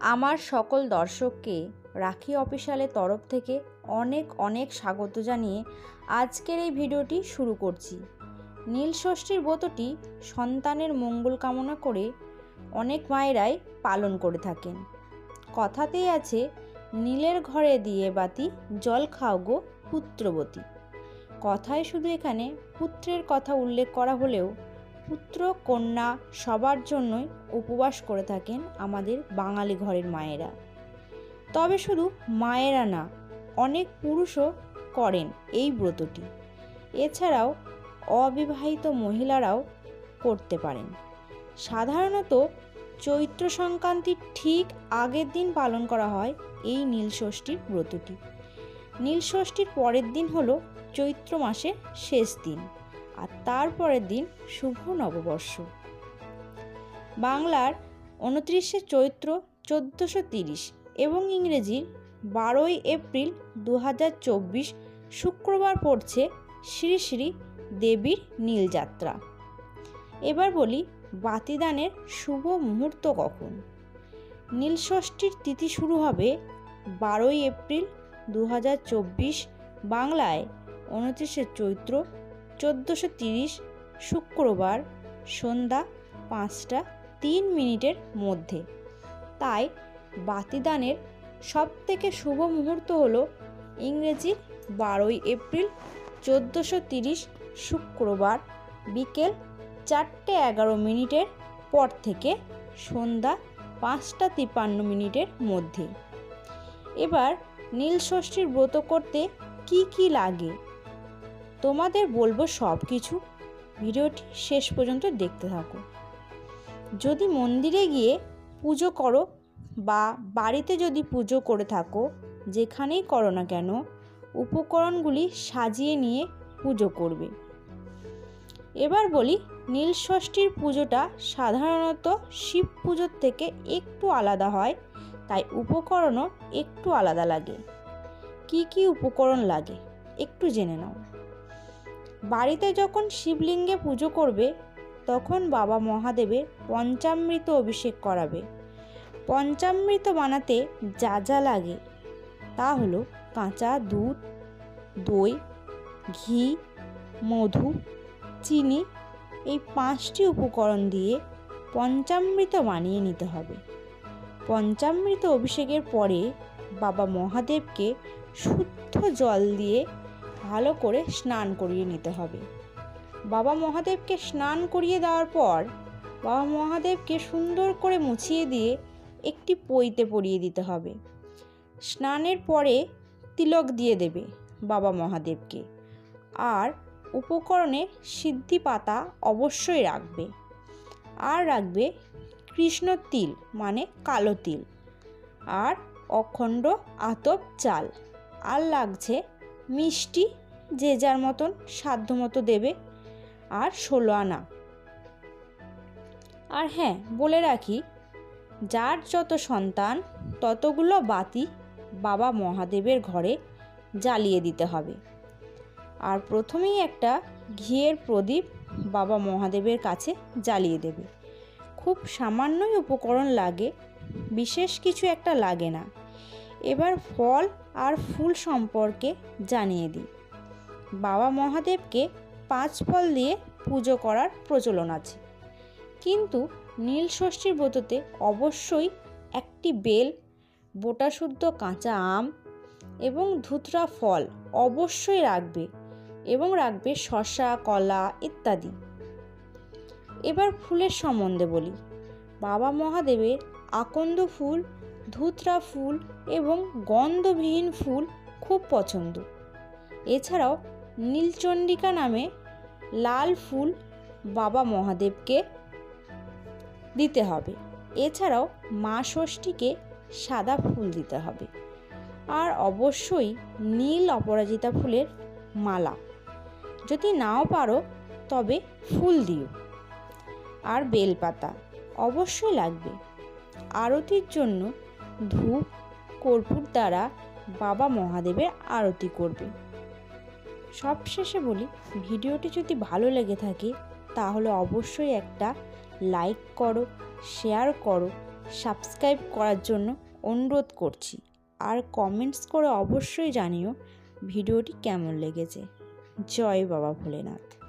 আমার সকল দর্শককে রাখি অফিসালের তরফ থেকে অনেক অনেক স্বাগত জানিয়ে আজকের এই ভিডিওটি শুরু করছি। নীল ষষ্ঠীর ব্রতটি সন্তানের মঙ্গল কামনা করে অনেক মায়েরাই পালন করে থাকেন। কথাতেই আছে, নীলের ঘরে দিয়ে বাতি, জল খাও গো পুত্রবতী। কথায় শুধু এখানে পুত্রের কথা উল্লেখ করা হলেও পুত্র কন্যা সবার জন্যই উপবাস করে থাকেন আমাদের বাঙালি ঘরের মায়েরা। তবে শুধু মায়েরা না, অনেক পুরুষও করেন এই ব্রতটি। এছাড়াও অবিবাহিত মহিলারাও করতে পারেন। সাধারণত চৈত্র সংক্রান্তির ঠিক আগের দিন পালন করা হয় এই নীলষষ্ঠীর ব্রতটি। নীলষষ্ঠীর পরের দিন হলো চৈত্র মাসের শেষ দিন। আর তারপরের দিন শুভ নববর্ষ। বাংলার উনত্রিশে চৈত্র চোদ্দোশো তিরিশ এবং ইংরেজির বারোই এপ্রিল দু হাজার চব্বিশ শুক্রবার পড়ছে শ্রী শ্রী দেবীর নীলযাত্রা। এবার বলি বাতিদানের শুভ মুহূর্ত কখন? নীলষষ্ঠীর তিথি শুরু হবে বারোই এপ্রিল দু হাজার চব্বিশ বাংলায় উনত্রিশে চৈত্র চোদ্দোশো তিরিশ শুক্রবার সন্ধ্যা পাঁচটা তিন মিনিটের মধ্যে। তাই বাতিদানের সবথেকে শুভ মুহূর্ত হলো ইংরেজি বারোই এপ্রিল চোদ্দোশো তিরিশ শুক্রবার বিকেল চারটে এগারো মিনিটের পর থেকে সন্ধ্যা পাঁচটা তিপ্পান্ন মিনিটের মধ্যে। এবার নীল ষষ্ঠীর ব্রত করতে কি কি লাগে? তোমাদের বলব সব কিছু। ভিডিওটি শেষ পর্যন্ত দেখতে থাকো। যদি মন্দিরে গিয়ে পুজো করো বা বাড়িতে যদি পুজো করে থাকো, যেখানেই করো না কেন, উপকরণগুলি সাজিয়ে নিয়ে পুজো করবে। এবার বলি, নীল ষষ্ঠীর পুজোটা সাধারণত শিব পুজোর থেকে একটু আলাদা হয়, তাই উপকরণও একটু আলাদা লাগে। কি কি উপকরণ লাগে, একটু জেনে নাও। বাড়িতে যখন শিবলিঙ্গে পুজো করবে, তখন বাবা মহাদেবের পঞ্চামৃত অভিষেক করাবে। পঞ্চামৃত বানাতে যা যা লাগে, তা হলো কাঁচা দুধ, দই, ঘি, মধু, চিনি, এই পাঁচটি উপকরণ দিয়ে পঞ্চামৃত বানিয়ে নিতে হবে। পঞ্চামৃত অভিষেকের পরে বাবা মহাদেবকে শুদ্ধ জল দিয়ে ভালো করে স্নান করিয়ে নিতে হবে। বাবা মহাদেবকে স্নান করিয়ে দেওয়ার পর বাবা মহাদেবকে সুন্দর করে মুছিয়ে দিয়ে একটি পইতে পরিয়ে দিতে হবে। স্নানের পরে তিলক দিয়ে দেবে বাবা মহাদেবকে। আর উপকরণে সিদ্ধি পাতা অবশ্যই রাখবে। আর রাখবে কৃষ্ণ তিল মানে কালো তিল। আর অখণ্ড আতপ চাল। আর লাগছে মিষ্টি যে যার মতন সাধ্য মতো দেবে আর ষোলো আনা। আর হ্যাঁ বলে রাখি, যার যত সন্তান, ততগুলো বাতি বাবা মহাদেবের ঘরে জ্বালিয়ে দিতে হবে। আর প্রথমেই একটা ঘিয়ের প্রদীপ বাবা মহাদেবের কাছে জ্বালিয়ে দেবে। খুব সামান্যই উপকরণ লাগে, বিশেষ কিছু একটা লাগে না। এবার ফল আর ফুল সম্পর্কে জানিয়ে দিই। বাবা মহাদেবকে পাঁচ ফল দিয়ে পুজো করার প্রচলন আছে। কিন্তু নীল ষষ্ঠীর ব্রততে অবশ্যই একটি বেল বোটাশুদ্ধ কাঁচা আম এবং ধুতরা ফল অবশ্যই রাখবে এবং রাখবে শশা কলা ইত্যাদি। এবার ফুলের সম্বন্ধে বলি। বাবা মহাদেবের আকন্দ ফুল ধুতরা ফুল এবং গন্ধবিহীন ফুল খুব পছন্দ। এছাড়াও নীলচণ্ডিকা নামে লাল ফুল বাবা মহাদেবকে দিতে হবে। এছাড়াও মা ষষ্ঠীকে সাদা ফুল দিতে হবে। আর অবশ্যই নীল অপরাজিতা ফুলের মালা। যদি নাও পারো, তবে ফুল দিও। আর বেলপাতা অবশ্যই লাগবে। আরতির জন্য ধূপ কর্পূর দ্বারা বাবা মহাদেবের আরতি করবে। সবশেষে বলি, ভিডিওটি যদি ভালো লেগে থাকে, তাহলে অবশ্যই একটা লাইক করো, শেয়ার করো, সাবস্ক্রাইব করার জন্য অনুরোধ করছি। আর কমেন্টস করে অবশ্যই জানিও ভিডিওটি কেমন লেগেছে। জয় বাবা ভোলেনাথ।